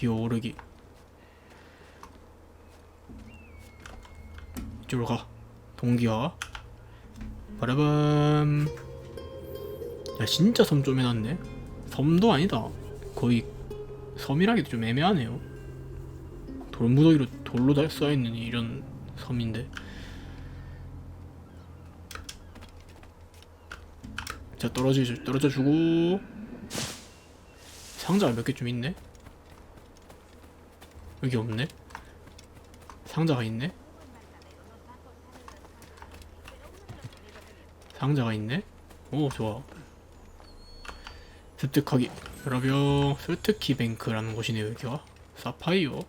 기어오르기. 이쪽으로 가. 동기화 바라밤. 야 진짜 섬 좀 해놨네. 섬도 아니다. 거의 섬이라기도 좀 애매하네요. 돌무더기로 돌로 다 쌓여있는 이런 섬인데. 자 떨어지 떨어져 주고. 상자가 몇 개 좀 있네 여기 없네? 상자가 있네? 상자가 있네? 오 좋아. 습득하기. 여러분 설득키 뱅크라는 곳이네요 여기가. 사파이어.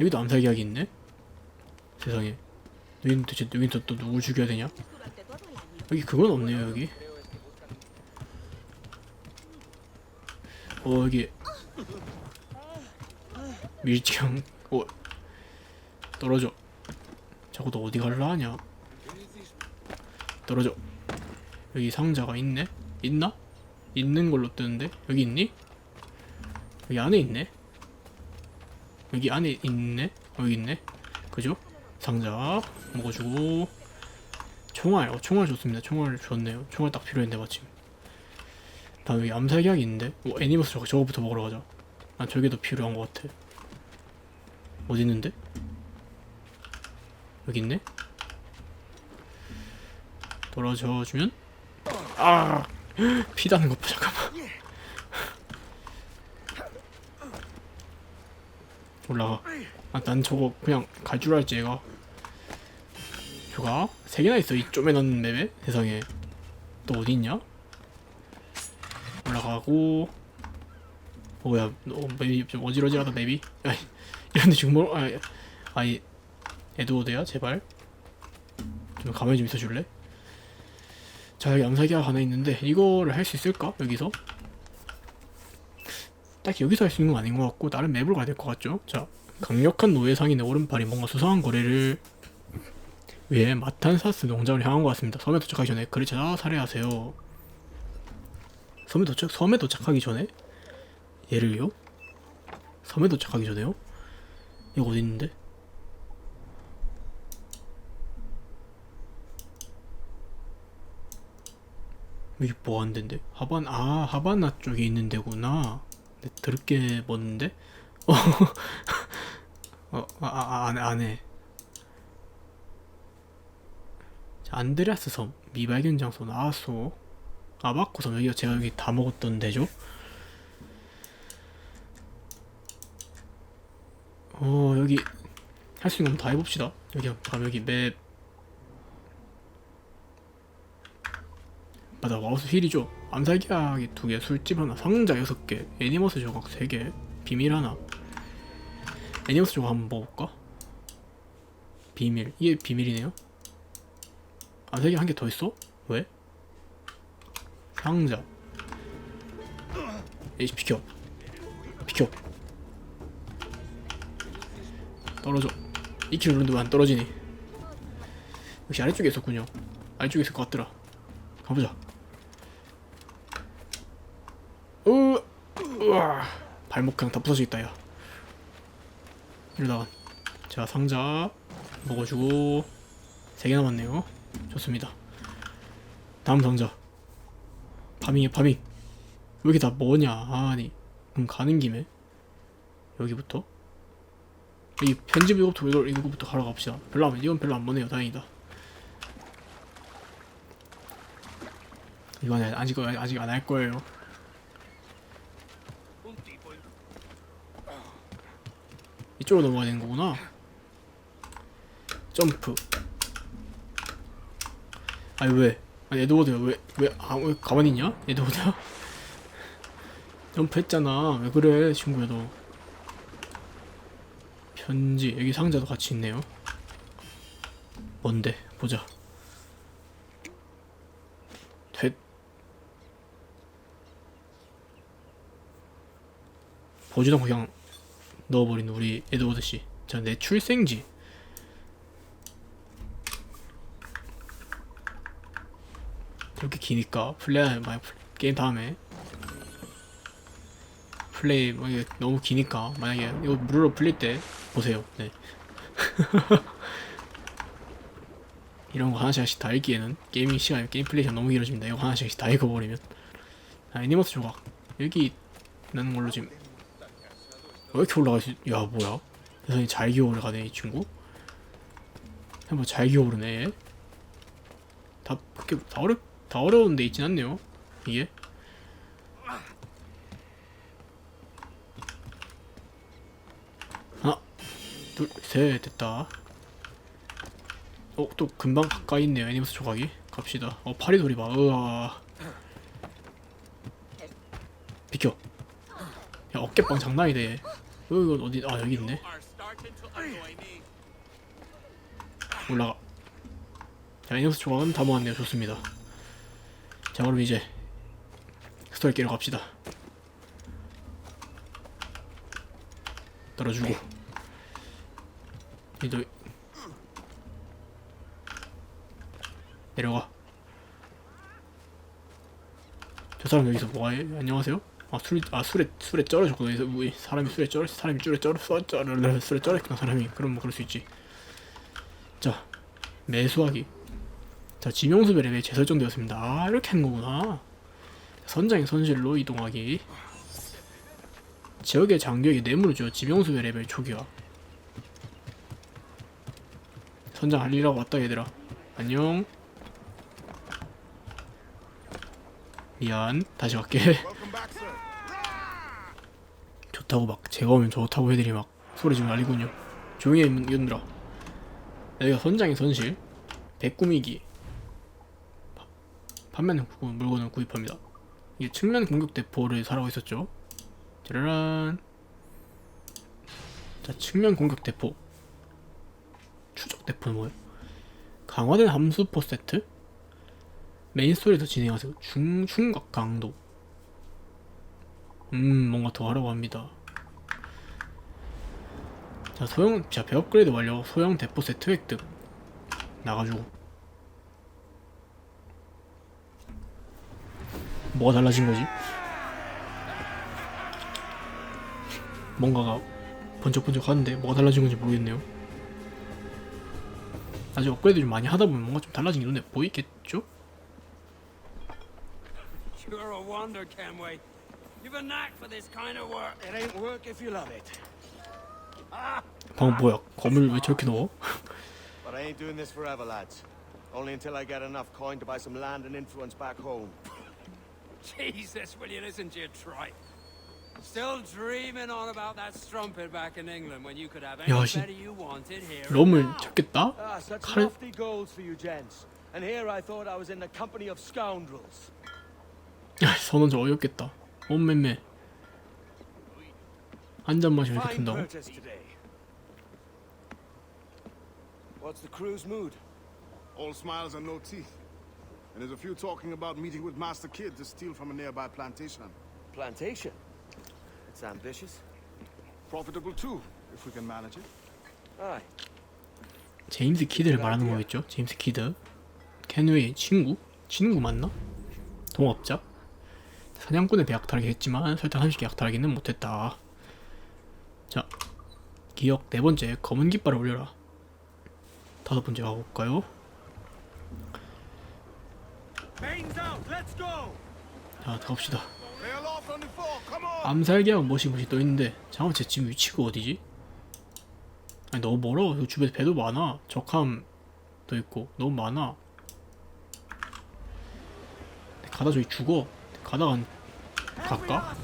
여기도 암살 계약이 있네? 세상에. 여긴 도대체 여긴 또, 또 누구 죽여야 되냐? 여기 그건 없네요 여기. 어 여기 밀치형 어. 떨어져. 자꾸 너 어디 갈라 하냐? 떨어져. 여기 상자가 있네? 있나? 있는 걸로 뜨는데? 여기 있니? 여기 안에 있네? 여기 안에 있네? 어, 여기 있네. 그죠? 상자 먹어주고. 총알 어 총알 좋습니다. 총알 좋네요. 총알 딱 필요했네 마침. 다음 여기 암살 계약이 있는데? 어 애니머스 저거 저거부터 먹으러 가자. 난 저게 더 필요한 것 같아 어디 있는데? 여기 있네? 떨어져 주면? 아! 피다는 것 봐 잠깐만. 올라가. 아, 난 저거 그냥 갈 줄 알지 얘가. 저가 세 개나 있어 이 쪼매난 맵에 세상에. 또 어디 있냐? 올라가고. 어, 뭐야 너 맵이 좀 어지러지하다 맵이 이런데 지금 뭐 아, 아이 에드워드야 제발 좀 가만히 좀 있어줄래 자 여기 암살기가 하나 있는데 이거를 할 수 있을까 여기서 딱히 여기서 할 수 있는 건 아닌 것 같고 다른 맵으로 가야 될 것 같죠 자 강력한 노예 상인의 오른팔이 뭔가 수상한 거래를 위해 마탄사스 농장을 향한 것 같습니다. 섬에 도착하기 전에 그를 찾아 살해하세요. 섬에 도착 섬에 도착하기 전에 얘를요? 섬에 도착하기 전에요? 이거 어디 있는데? 이게 뭐 데인데? 하반 아 하바나 쪽에 있는 데구나. 내 드럽게 먼데? 어, 어, 아, 아, 안, 안 해. 자, 안드레아스 섬, 미발견 장소 나왔소. 아바코 섬, 여기가 제가 여기 다 먹었던 데죠? 어, 여기 할 수 있는 건 다 해봅시다. 여기, 다음 여기 맵. 맞아, 마우스 휠이죠. 암살기약이 두 개, 술집 하나, 상자 여섯 개, 애니머스 조각 세 개, 비밀 하나. 애니머스 조각 한번 먹어볼까? 비밀. 이게 비밀이네요. 개한개 더 있어? 왜? 상자. 에이씨, 비켜. 비켜. 떨어져. 2킬 누르는데 왜 안 떨어지니? 역시 아래쪽에 있었군요. 아래쪽에 있을 것 같더라. 가보자. 으, 으아. 발목 그냥 다 부서지겠다, 야. 이러다가. 자, 상자. 먹어주고. 세개 남았네요. 좋습니다. 다음 상자. 파밍해 파밍. 왜 이렇게 다 뭐냐? 아니. 그럼 가는 김에 여기부터 이 편집 이거부터 이거 이거부터 하러 갑시다. 별로 안 이건 별로 안 보네요. 다행이다. 이건 아직 아직 안 할 거예요. 이쪽으로 넘어가야 되는 거구나. 점프. 아니 왜? 아니 에드워드야 왜 왜 아, 왜 가만히 있냐? 에드워드야? 점프했잖아 왜 그래 친구야 너 편지 여기 상자도 같이 있네요. 뭔데? 보자. 됐 보지도 않고 그냥 넣어버린 우리 에드워드 씨 자 내 출생지. 그렇게 기니까 플레이 많이 플- 게임 다음에 플레이 뭐 너무 기니까 만약에 이거 무료로 풀릴 때 보세요. 네. 이런 거 하나씩씩 다 읽기에는 게이밍 시간 게임 플레이 시간 너무 길어집니다. 이거 하나씩씩 다 읽어버리면 아 애니머스 조각 여기 있는 걸로 지금 왜 이렇게 올라가 있어? 야 뭐야? 세상에 잘 기어오래 가네 이 친구. 한번 잘 기어오르네. 얘. 다 그렇게 다 어렵 다 어려운 데 있진 않네요. 이게. 하나, 둘, 셋 됐다. 어, 또 금방 가까이 있네요. 애니머스 조각이. 갑시다. 어, 파리 소리 봐. 으아. 비켜. 야, 어깨빵 장난이다 얘. 어, 이건 어디? 아 여기 있네. 올라가. 자, 애니머스 조각은 다 모았네요. 좋습니다. 자, 그럼 이제 스토리 깨러 갑시다. 떨어주고. 이제 내려가. 저 사람 여기서 뭐해? 안녕하세요? 아 술이 아 술에 술에 쩔어졌구나. 그래서 뭐 사람이 술에 쩔 사람이 술에 쩔었어 쩔 술에 쩔었구나 사람이. 그럼 뭐 그럴 수 있지. 자 매수하기. 자 지명수 베레에 재설정되었습니다. 아 이렇게 하는 거구나. 선장의 선실로 이동하기. 지역의 장교에게 뇌물을 줘 지명수배 레벨 초기화. 선장 할 일하고 왔다 얘들아. 안녕. 미안. 다시 갈게. 좋다고 막 제가 오면 좋다고 애들이 막 소리 지금 날리군요. 조용히 해 이놈들아. 여기가 선장의 선실. 배꾸미기. 파- 판매는 구- 물건을 구입합니다. 이게 측면 공격 대포를 사라고 했었죠. 짜라란. 자 측면 공격 대포. 대포는 뭐예요? 강화된 함수포 세트. 메인 스토리에서 진행하세요. 중 충각 강도. 음 뭔가 더 하라고 합니다 자 소형 자 배 업그레이드 완료 소형 대포 세트 획득 나가지고 뭐가 달라진 거지? 뭔가가 번쩍번쩍 하는데 뭐가 달라진 건지 모르겠네요 아직 업그레이드 좀 많이 하다 보면 뭔가 좀 달라진 게 눈에 보이겠죠? You're a wonder, Kenway. You've a knack for this kind of work. It ain't work if you love it. 방금 뭐야 검을 왜 저렇게 넣어? But I ain't doing this forever, lads. Only until I get enough coin to buy some land and influence back home. Jesus, will you listen to your trite? Still dreaming on about that strumpet back in England when you could have 야, 씨. anybody you wanted here. 럼을. 찾겠다? Ah, such 칼- lofty goals for you gents. And here I thought I was in the company of scoundrels. 야, 선원 저 어이없겠다. 엄매매. 한 잔 마시면 이렇게 Fine 푼다고? purchase today. What's the crew's mood? All smiles and no teeth. And there's a few talking about meeting with Master Kid to steal from a nearby plantation. Plantation. It's ambitious. Profitable too, if we can manage it. Aye. 제임스 키드를 말하는 거겠죠? 제임스 키드. 켄웨이 친구? 친구 맞나? 동업자? 사냥꾼의 배 약탈하기 했지만 설탕 30개 약탈하기는 못했다. 자, 기억 네 번째 검은 깃발을 올려라. 다섯 번째 가볼까요? 자, 가봅시다. 암살기하고 뭐시 뭐시 떠 있는데 잠깐만 제 지금 위치가 어디지? 아니 너무 멀어. 여기 주변에 배도 많아. 적함 도 있고. 너무 많아. 가다 저기 죽어. 가다가 한- 갈까?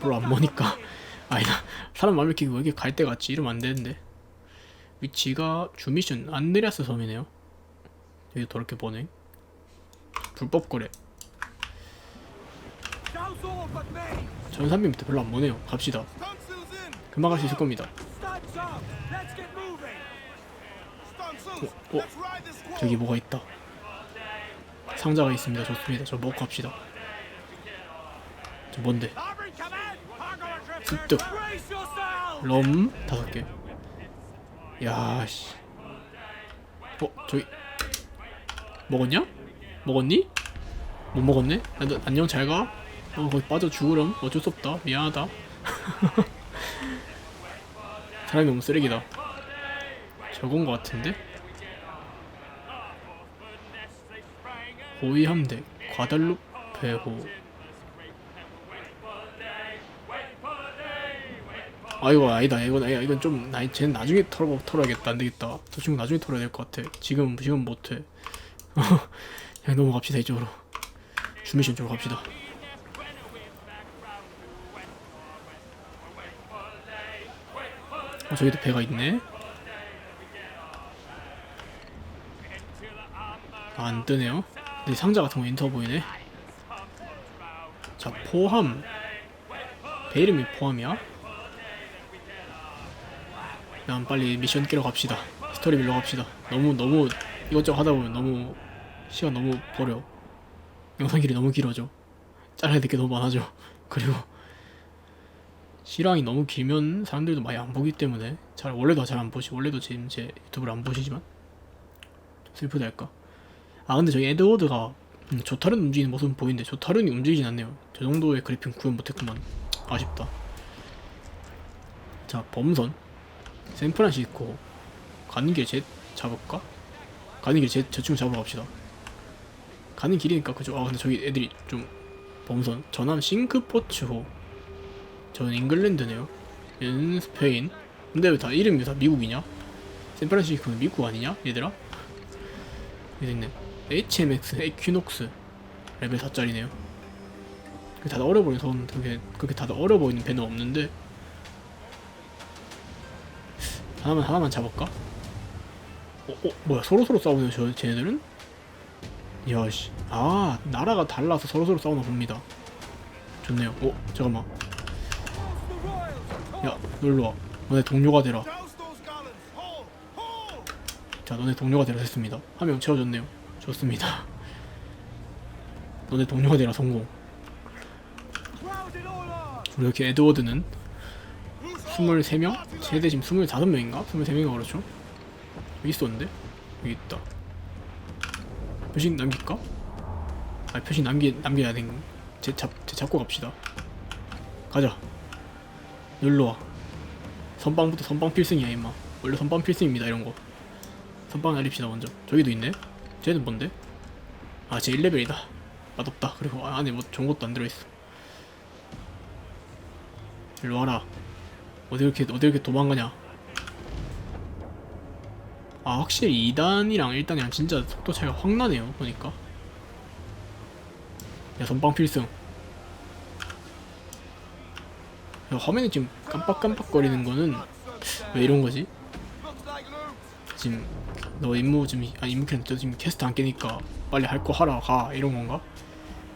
별로 안 머니까. 아니다. 사람 마음을 키고 왜 이렇게 갈 때 같지? 이러면 안 되는데. 위치가 주미션 안드레아스 섬이네요. 여기 더럽게 보네. 불법 거래 Douse all but me. 전산비부터 별로 안 보네요 갑시다! 금방 갈 수 있을 겁니다! 어, 어. 저기 뭐가 있다. 상자가 있습니다. 좋습니다. 저 먹고 갑시다. 저 뭔데? 습득. 럼 다섯 개. 야 씨. 어 저기 먹었냐? 먹었니? 못 먹었네? 아, 너, 안녕 잘 가. 어 거기 빠져 죽으렴. 어쩔 수 없다. 미안하다. 사람이 너무 쓰레기다. 저건 거 같은데? 호위 함대 과달루페 호. 아 이거 아니다 이건 아니다 이건 좀 나, 쟤는 나중에 털어 털어야겠다 안 되겠다 저 친구 나중에 털어야 될 것 같아 지금 지금 못해 그냥 넘어갑시다 이쪽으로 주미션 쪽으로 갑시다 어 저기도 배가 있네. 아, 안 뜨네요. 근데 상자 같은 거 인터 보이네. 자 포함. 배 이름이 포함이야? 그냥 빨리 미션 끼러 갑시다. 스토리 밀러 갑시다. 너무 너무 이것저것 하다 보면 너무 시간 너무 버려. 영상 길이 너무 길어져. 잘라야 될 게 너무 많아져. 그리고 시랑이 너무 길면 사람들도 많이 안 보기 때문에 잘 원래도 잘 안 보시 원래도 지금 제 유튜브를 안 보시지만 슬프다 할까? 아 근데 저기 에드워드가 음, 조타른 움직이는 모습은 보이는데 조타른이 움직이진 않네요. 저 정도의 그래픽 구현 못했구만. 아쉽다. 자 범선. 샌프란시스코 가는 길제 잡을까? 가는 길제저 친구 잡으러 갑시다. 가는 길이니까 그죠? 아 근데 저기 애들이 좀 범선. 전함 싱크포츠호 저는 잉글랜드네요 얘는 스페인 근데 왜 다 이름이 다 미국이냐? 샌프란시스코는 미국 아니냐? 얘들아? 여기 있네 HMX 에퀴녹스 레벨 4짜리네요 다들 어려 보이는 선 그렇게 그렇게 다들 보이는 배는 없는데 하나만 하나만 잡을까? 어, 어 뭐야 서로 서로 싸우네요 저 쟤네들은? 야 씨 아 나라가 달라서 서로 서로 싸우나 봅니다 좋네요 어 잠깐만 야 놀러 와 너네 동료가 되라! 자 너네 동료가 되라 했습니다 한 명 채워줬네요 좋습니다 너네 동료가 되라 성공 이렇게 에드워드는 Who's home? 23명? 최대 지금 25명인가? 23명인가 그렇죠? 여기 있었는데? 여기 있다 표식 남길까? 아 표식 남기, 남겨야 돼. 제, 잡, 제 잡고 갑시다 가자 놀러와 선빵부터 선빵 필승이야 임마 원래 선빵 필승입니다 이런거 선빵 날립시다 먼저 저기도 있네 쟤는 뭔데? 아쟤 1레벨이다 맛없다 그리고 안에 뭐 좋은 것도 안 들어있어 일로 와라 어디 이렇게 어디 이렇게 도망가냐? 아 확실히 2단이랑 1단이랑 진짜 속도 차이가 확 나네요 보니까. 야 선빵 필승. 야, 화면이 지금 깜빡깜빡거리는 거는 왜 이런 거지? 지금 너 임무 지금 아 임무 캔 지금 캐스트 안 깨니까 빨리 할 거 하러 가 이런 건가?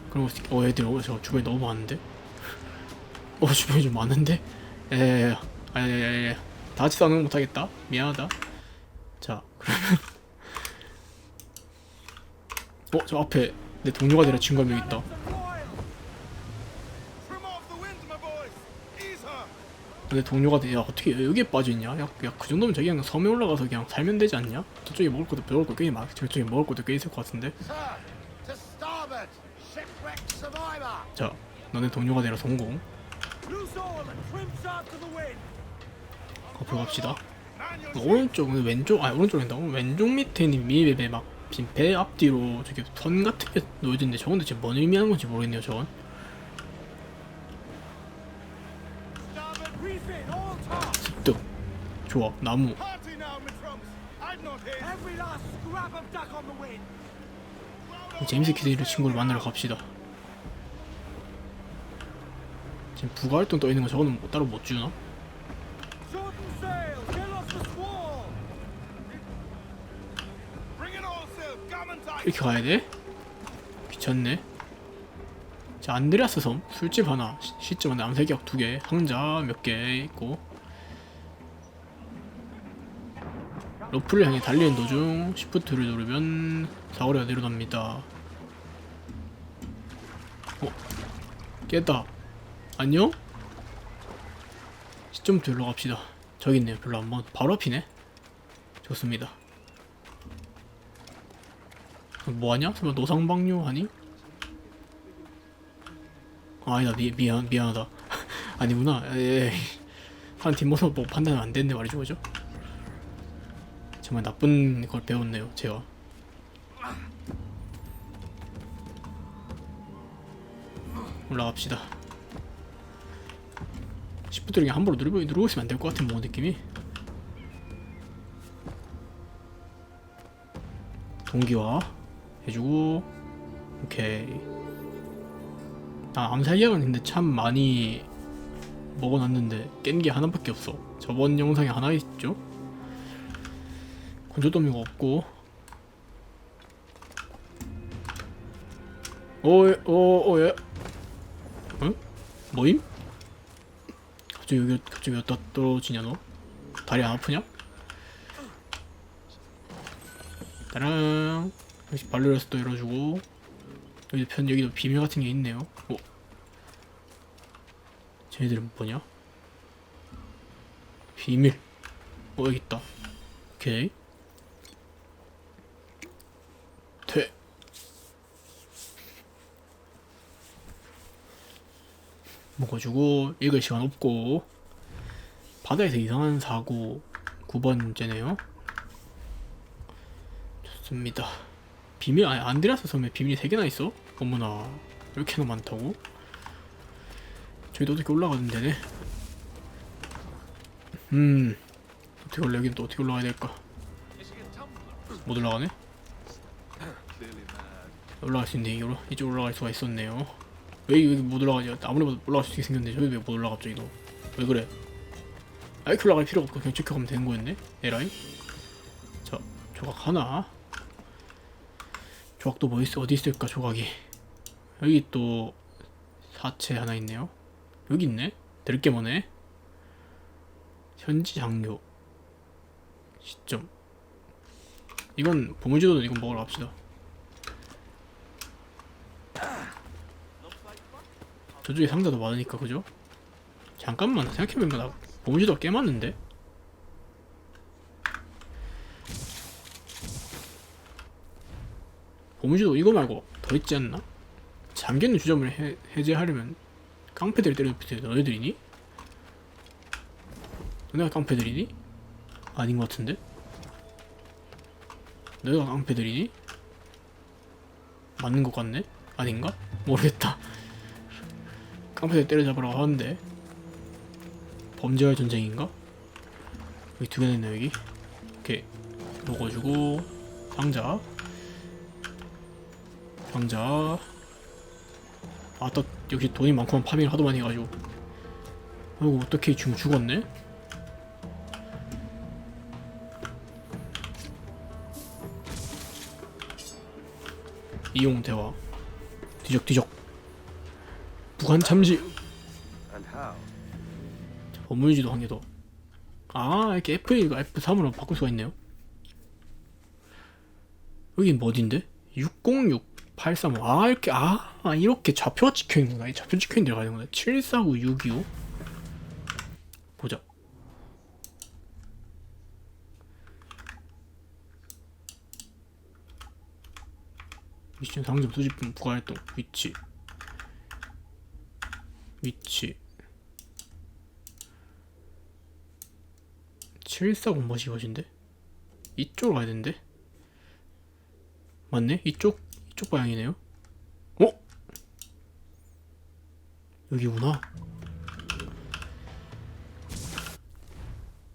그리고 어 애들 어, 저 주변에 너무 많은데? 어 주변에 좀 많은데? 에에에 아야야야 다 같이 싸우는 거 못하겠다 미안하다 자 그러면 어 저 앞에 내 동료가 되라 친구 한 명 있다 내 동료가 돼. 야 어떻게 여기에 빠져있냐? 야그 정도면 저기 그냥 섬에 올라가서 그냥 살면 되지 않냐? 저쪽에 먹을 것도 먹을 거꽤 많. 저쪽에 먹을 것도 꽤 있을 것 같은데. 자, 너네 동료가 되라 성공. 앞으로 갑시다. Your 오른쪽, 왼쪽, 아니 오른쪽인다. 왼쪽 밑에 있는 미배배 막 지금 배 앞뒤로 저기 선 같은 게 놓여져 있는데 저건 대체 뭔 의미하는 건지 모르겠네요. 저건. starboard refit all top! 습득. 좋아. 나무. 제임스 키드의 친구를 만나러 갑시다. 지금 부가 활동 떠 있는 거 저거는 뭐 따로 못 주나? 이렇게 가야 돼? 귀찮네. 자, 안드레아스 섬 술집 하나, 시- 시점 안에 암세기약 두 개, 상자 몇 개 있고. 러프를 향해 달리는 도중 시프트를 누르면 사거리가 내려갑니다. 어, 깼다. 안녕? 시점부터 일로 갑시다. 저기 있네요. 별로 안 먼. 바로 앞이네. 좋습니다. 뭐하냐? 설마 노상방뇨 하니? 아, 아니다 미, 미안 미안하다 아니구나. 에이. 한 뒷모습 뭐 판단은 안 되는데 말이죠, 그죠? 정말 나쁜 걸 배웠네요, 제가. 올라갑시다. 시프트 그냥 함부로 누르고, 누르고 있으면 안 될 것 같은 뭐 느낌이. 동기화 해주고 오케이. 아 암살약은 근데 참 많이 먹어놨는데 깬 게 하나밖에 없어. 저번 영상에 하나 있죠? 건조더미가 없고. 오, 오, 오, 예. 응? 뭐임? 갑자기 여기 갑자기 여기다 떨어지냐 너? 다리 안 아프냐? 따랑 역시 발로레스도 열어주고 여기 편 여기도 비밀 같은 게 있네요. 어? 쟤네들은 뭐냐? 비밀. 어 여기 있다. 오케이. 돼. 먹어주고 읽을 시간 없고 바다에서 이상한 사고 9번째네요. 좋습니다. 비밀 아니 안드레아스 섬에 비밀이 3개나 있어? 어머나 이렇게나 많다고? 저기도 어떻게 올라가는 데네 음 어떻게 올라 여긴 또 어떻게 올라가야 될까 못 올라가네? 올라갈 수 있네 이쪽으로 이쪽 올라갈 수가 있었네요 왜 여기 못 올라가냐? 아무리 봐도 올라갈 수 있게 생겼는데 저기 왜 못 올라가 갑자기 너 왜 그래? 아 이렇게 올라갈 필요가 없고 그냥 체크하면 되는 거였네? 에라이 자 조각 하나. 조각도 뭐 있어 어디 있을까 조각이? 여기 또 사체 하나 있네요. 여기 있네? 들게 뭐네? 현지 장교. 시점. 이건 보물지도는 이건 먹으러 갑시다 저쪽에 상자도 많으니까 그죠? 잠깐만 생각해보니까 나 보물지도가 꽤 많은데? 보물지도 이거 말고 더 있지 않나? 잠겨있는 주점을 해, 해제하려면 깡패들 때려눕히세요 너네들이니? 너네가 깡패들이니? 아닌 것 같은데? 너네가 깡패들이니? 맞는 것 같네? 아닌가? 모르겠다 깡패들 때려잡으라고 하는데. 범죄와의 전쟁인가? 여기 두 개나 있네 여기. 이렇게 먹어주고 상자. 상자. 아또 역시 돈이 많구만. 파밍을 하도 많이 해가지고. 아이고 어떻게 지금 죽었네? 이용 대화. 뒤적 뒤적 부관 참지 how? 법물지도 한 개 더. 아 이렇게 F1과 F3으로 바꿀 수가 있네요. 여긴 뭐 어딘데? 606-835. 아 이렇게 아 이렇게 좌표가 찍혀 있는구나. 이 좌표 찍혀 있는 데 가야 되는구나. 749-625. 보자. 미션 상점 수집품 부가활동 위치 위치 740 뭐지 이것인데? 이쪽으로 가야 되는데? 맞네? 이쪽? 이쪽 방향이네요? 어? 여기구나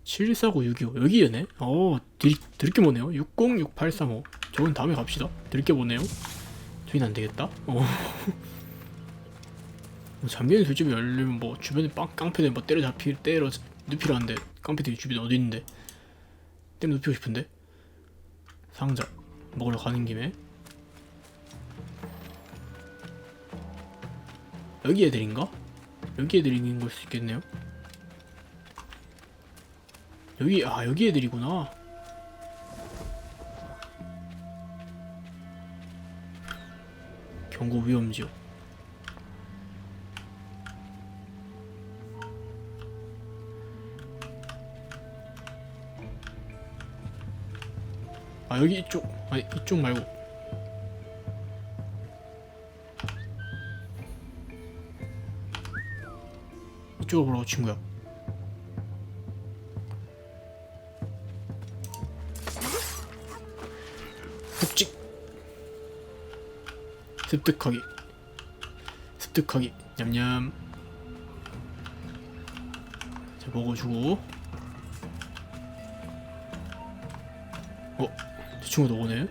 749-625 여기였네? 어 들, 들게 보네요 606835 저건 다음에 갑시다 들게 보네요 저긴 안되겠다 어 뭐 잠겨있는 술집이 열리면 뭐 주변에 빵, 깡패들 뭐 때려잡히 때려 눕히라는데 깡패들이 주변에 어디 있는데? 때려 눕히고 싶은데? 상자 먹으러 가는 김에. 여기 애들인가? 여기 있는 걸수 있겠네요. 여기 아 여기 애들이구나. 경고 위험지역 아 여기 이쪽 아니 이쪽 말고. 이쪽으로 보라고 친구야. 푹찍 습득하기. 습득하기. 냠냠. 자 먹어주고 저 친구도 오네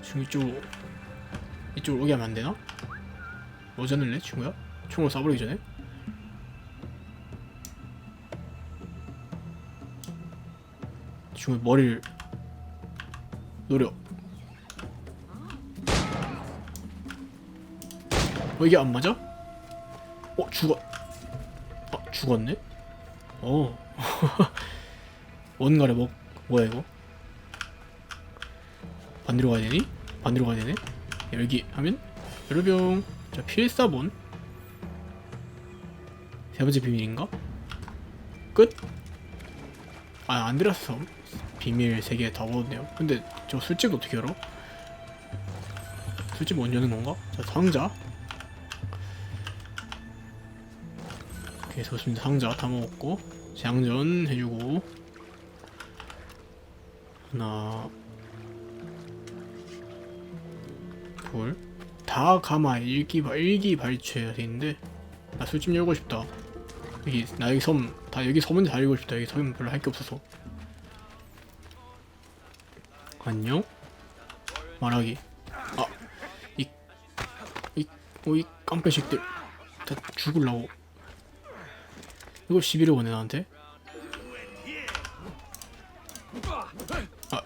친구 이쪽으로 이쪽으로 오게 하면 안 되나? 오지 않을래 친구야? 총을 쏴버리기 전에? 친구 머리를 노려 어 이게 안 맞아? 어 죽어 아 죽었네? 어 원가래? 뭐 뭐야 이거? 반대로 가야 되니? 반대로 가야 되네? 열기 하면? 여러병. 자 필사본. 세 번째 비밀인가? 끝? 아 안드레스 섬 비밀 세 개 다 얻었네요. 근데 저 술집 어떻게 열어? 술집 언제 여는 건가? 자 상자. 오케이 좋습니다. 상자 다 먹었고 장전 해주고 하나 둘, 다 가마 일기 발 일기 발췌해야 되는데 나 술집 열고 싶다. 여기 나 여기 섬 다 여기 섬은 다 열고 싶다. 여기 섬 별로 할 게 없어서. 안녕. 말하기. 아, 이, 이, 오이 깡패식들 다 죽을라고. 이걸 시비를 거네 나한테. 아,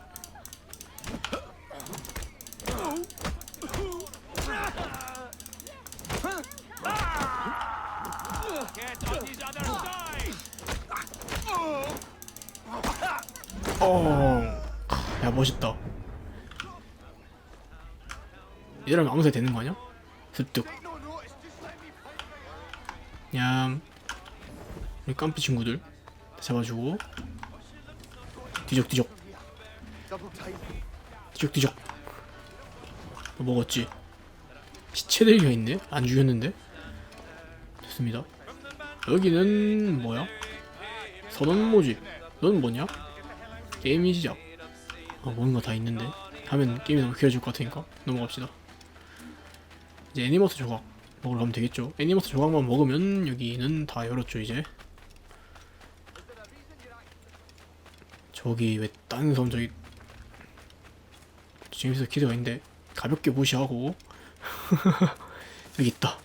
어, 야 멋있다. 이러면 아무 새 되는 거 아니야? 습득. 냠. 우리 깜피 친구들 다 잡아주고 뒤적 뒤적 뒤적 뒤적 뭐 먹었지? 시체들이 있네? 안 죽였는데? 좋습니다. 여기는 뭐야? 선언 모집. 넌 뭐냐? 게임이 시작. 어, 뭔가 다 있는데. 하면 게임이 너무 길어질 것 같으니까 넘어갑시다. 이제 애니머스 조각 먹으러 가면 되겠죠. 애니머스 조각만 먹으면 여기는 다 열었죠 이제. 저기 왜 다른 섬 저기 지금서 기대가 있는데 가볍게 무시하고 여기 있다.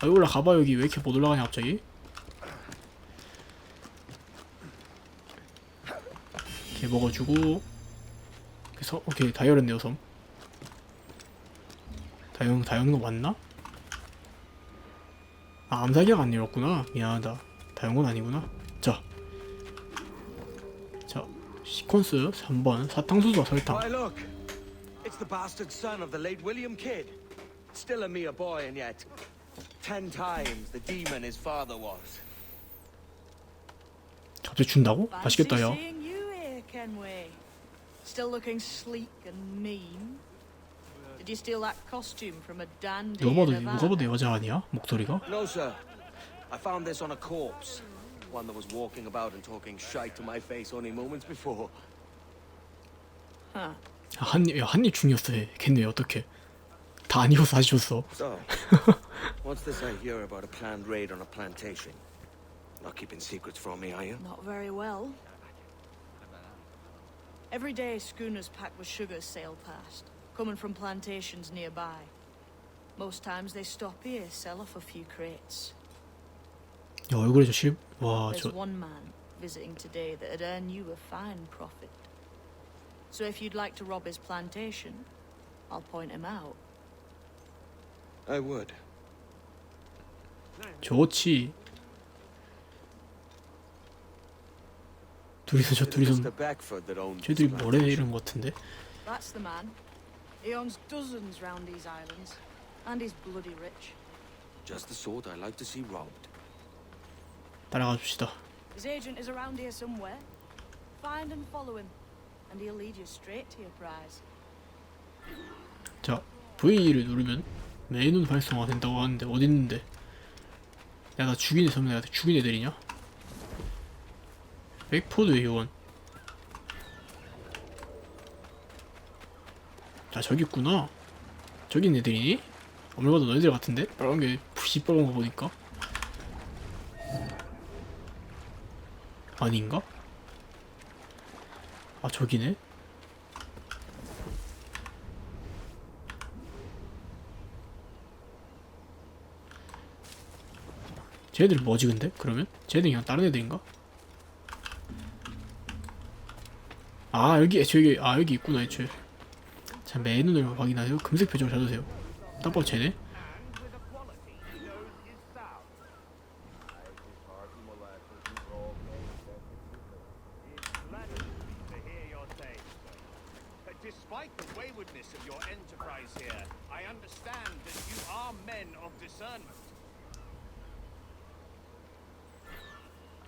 아 올라가봐 여기 왜 이렇게 못 올라가냐 갑자기? 이렇게 먹어주고 서 오케이 다 열었네요 섬. 다 연, 다 연거 맞나? 아 암사기가 안 열었구나 미안하다 다연건 아니구나 자 자, 시퀀스 3번 사탕수수와 설탕 Why, look! It's the bastard son of the late William Kidd. Still a mere boy, and yet ten times the demon his father was. 갑자기 준다고? 맛있겠다 Fancy 야 seeing you here, Kenway. Still looking sleek and mean. Did you steal that costume from a dandy 누가 봐도 in 누가 봐도 Havana? 여자 아니야? 목소리가? No, sir. I found this on a corpse. One that was walking about and talking shite to my face only moments before. Huh. 아, 한입 야, 한입 중이었어 얘 걔네 어떡해 다 안 익어서 다시 줬어 So, what's this I hear about a planned raid on a plantation? Not keeping secrets from me, are you? Not very well. Every day, schooners packed with sugar sail past, coming from plantations nearby. Most times they stop here, sell off a few crates. 야 얼굴에 저실와 There's 저 one man visiting today that'd earn you a fine profit. So if you'd like to rob his plantation, I'll point him out. I would. 좋지 둘이서 저 둘이서 쟤들이 뭐래. 이런 것 같은데 That's the man. He owns dozens round these islands, and he's bloody rich. Just the sort I like to see robbed. 따라가 줍시다 His agent is around here somewhere. Find and follow him, and he'll lead you straight to your prize. 자 V를 누르면 메인은 활성화가 된다고 하는데 어디 있는데 내가 다 죽인 애 설마 내가 다 죽인 애들이냐? 백포드 요원 아 저기 있구나 저기 있는 애들이니? 아무리 봐도 너희들 같은데? 빨간 게 시뻘건 거 보니까 아닌가? 아 저기네? 쟤들 뭐지 근데? 그러면? 쟤들 그냥 다른 애들인가? 아 여기 애초에 여기 아 여기 있구나 애초에 자 맨눈을 확인하세요 금색 표정을 찾으세요 딱 봐도 쟤네 to hear your tale, sir. But despite the waywardness of your enterprise here, I understand that you are men of discernment.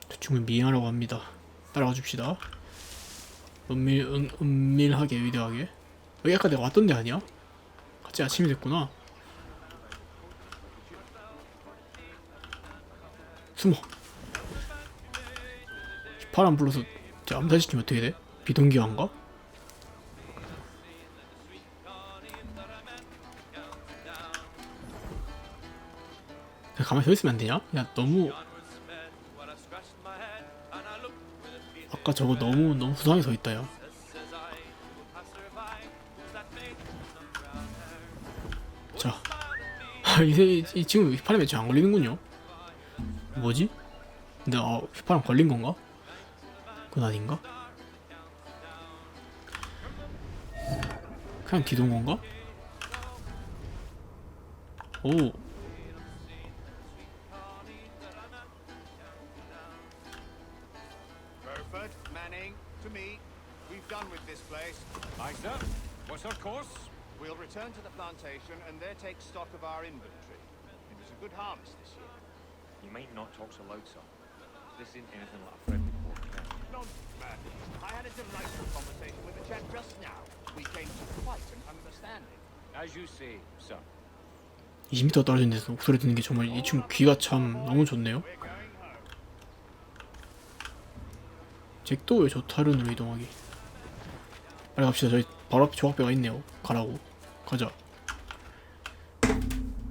대충은 미행하라고 합니다 따라가 줍시다 은밀, 은, 은밀하게 위대하게 여기 아까 내가 왔던 데 아니야? 갑자기 아침이 됐구나 숨어 바람 불러서 저 암살시키면 어떻게 돼? 비동기화인가? 가만히 서 있으면 안 되냐? 야 너무 아까 저거 너무 너무 후상에 서 있다 야 이, 이, 이 지금 휘파람에 안 걸리는군요. 뭐지? 근데 아, 휘파람 걸린 건가? 그건 아닌가? 그냥 기동 건가? 오? We'll return to the plantation and there take stock of our inventory. It was a good harvest this year. You might not talk so loud, sir. This isn't anything like a friendly now. Nonsense, man. I had a delightful conversation with a chap just now. We came to quite an understanding. As you say, sir. 20m 떨어진 데서 목소리 듣는 게 정말 이 친구 귀가 참 너무 좋네요. We're going home. 잭도 왜 저 타른으로 이동하기? 빨리 갑시다. 저희 바로 앞에 조각배가 있네요. 가라고. 가자.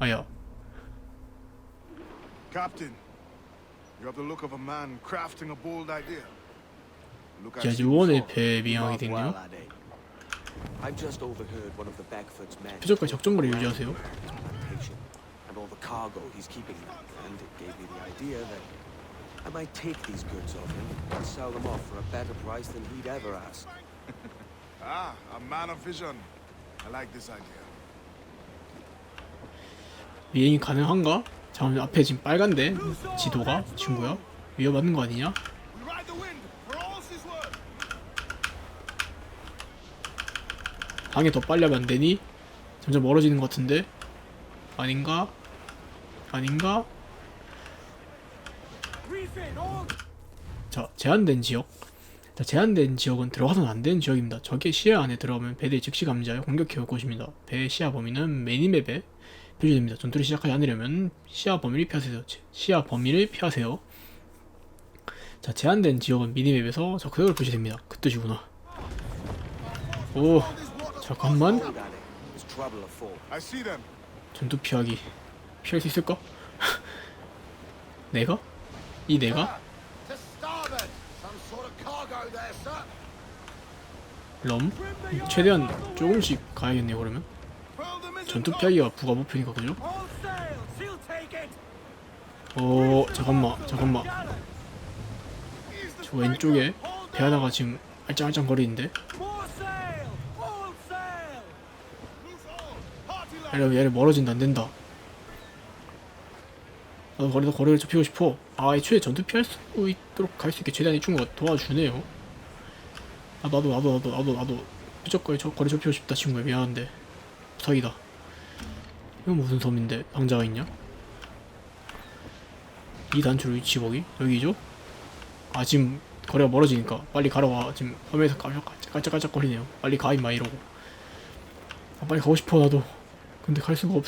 아야. Captain, you have the look of a man crafting a bold idea. Look at 자, you 요원의 before. 배에 미행하게 Not well, 됐네요. laddie. I've just overheard one of the Beckford's men. 표적과 적정거리 유지하세요. plantation and all the cargo he's keeping there. And it gave me the idea that I might take these goods off him and sell them off for a better price than he'd ever ask. Ah, a man of vision. I like this idea. 미행이 가능한가? 잠깐만 앞에 지금 빨간데 지도가 친구야 위험한 거 아니냐? 방에 더 빨리 하면 안 되니? 점점 멀어지는 것 같은데 아닌가? 아닌가? 자 제한된 지역 자 제한된 지역은 들어가서는 안 되는 지역입니다 적의 시야 안에 들어가면 배를 즉시 감지하여 공격해 올 것입니다 배의 시야 범위는 매니맵에 표시됩니다 전투를 시작하지 않으려면 시야 범위를 피하세요 시야 범위를 피하세요 자 제한된 지역은 미니맵에서 저 그대로 표시됩니다 그 뜻이구나 오 잠깐만. 전투 피하기 피할 수 있을까? 내가? 이 내가? To starboard. Some sort of cargo there, sir. 럼? 최대한 조금씩 가야겠네요 그러면 전투 피하기가 부가 목표니까 그죠? 어 잠깐만 잠깐만 저 왼쪽에 배 하나가 지금 알짱알짱 거리는데. 얘를, 얘를 멀어진다 안된다 나도 거리도 거리를 좁히고 싶어 아 애초에 전투 피할 수 있도록 갈 수 있게 최대한 이 친구가 도와주네요 아 나도 나도 나도 나도 나도 무조건 저 거리 좁히고 싶다 친구야. 미안한데. 부탁이다. 이건 무슨 섬인데? 방자가 있냐? 이 단추로 위치 보기? 여기죠? 아 지금 거리가 멀어지니까 빨리 가러 와. 지금 화면에서 깔짝깔짝거리네요. 빨리 가 임마 이러고. 아 빨리 가고 싶어 나도. 근데 갈 수가 없어